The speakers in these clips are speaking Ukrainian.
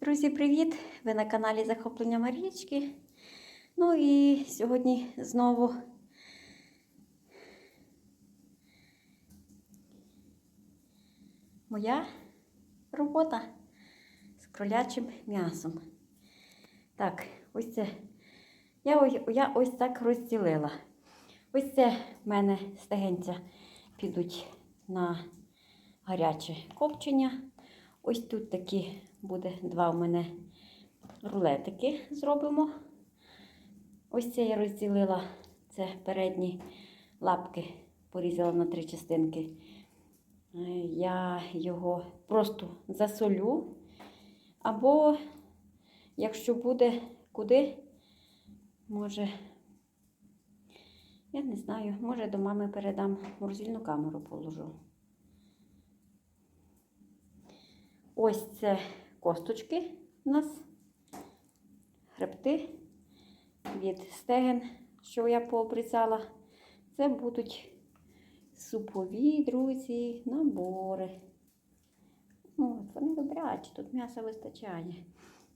Друзі, привіт! Ви на каналі Захоплення Марічки. Ну і сьогодні знову моя робота з кролячим м'ясом. Так, ось це. Я я ось так розділила. Ось це в мене стегенця підуть на гаряче копчення. Ось тут такі буде два у мене рулетики зробимо. Ось це я розділила, це передні лапки, порізала на три частинки. Я його просто засолю. Або, якщо буде куди, може, я не знаю, може до мами передам морозильну камеру положу. Ось це косточки у нас, хребти від стеген, що я пообрізала. Це будуть супові, друзі, набори. От вони добрячі, тут м'яса вистачає.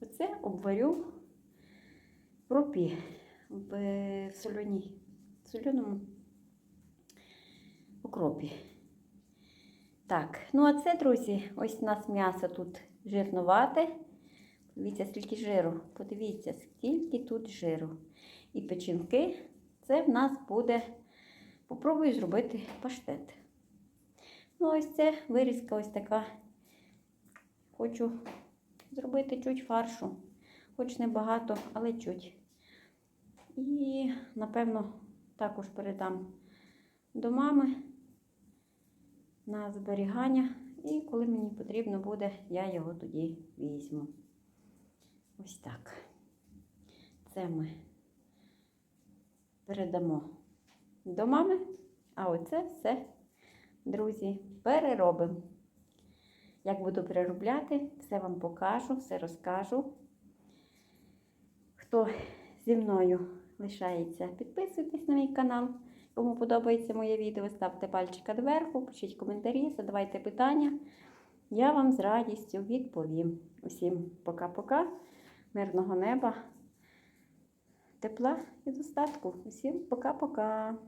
Оце обварю в кропі в соляні, в соляному укропі. Так, ну а це, друзі, ось у нас м'ясо тут жирнувате. Подивіться, скільки жиру. Подивіться, скільки тут жиру. І печінки, це в нас буде, попробую зробити паштет. Ну, ось це вирізка ось така. Хочу зробити чуть фаршу. Хоч не багато, але чуть. І, напевно, також передам до мами на зберігання. І коли мені потрібно буде, я його тоді візьму. Ось так. Це ми передамо до мами. А оце все, друзі, переробимо. Як буду переробляти, все вам покажу, все розкажу. Хто зі мною лишається, підписуйтесь на мій канал. Кому подобається моє відео, ставте пальчика доверху, пишіть коментарі, задавайте питання. Я вам з радістю відповім. Усім пока-пока, мирного неба, тепла і достатку. Усім пока-пока.